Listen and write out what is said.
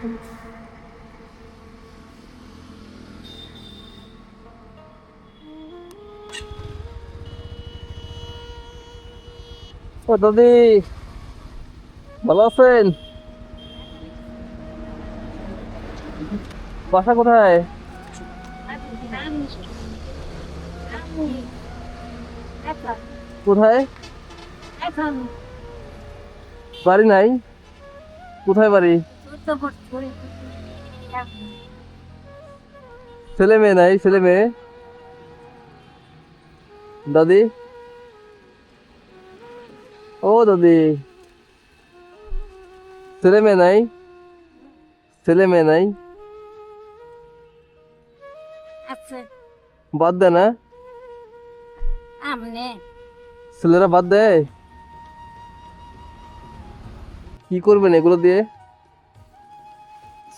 ও দাদি ভালো আছেন? বাসা কোথায়? কোথায়? বাড়ি নাই? কোথায় বাড়ি? ছেলে মেয়ে নাই ছেলে মেয়ে। দাদি? ও দাদি। ছেলে মেয়ে নাই ছেলে মেয়ে নাই। বাদ দে না। ছেলেরা বাদ দেয় কি করবেন এগুলো দিয়ে?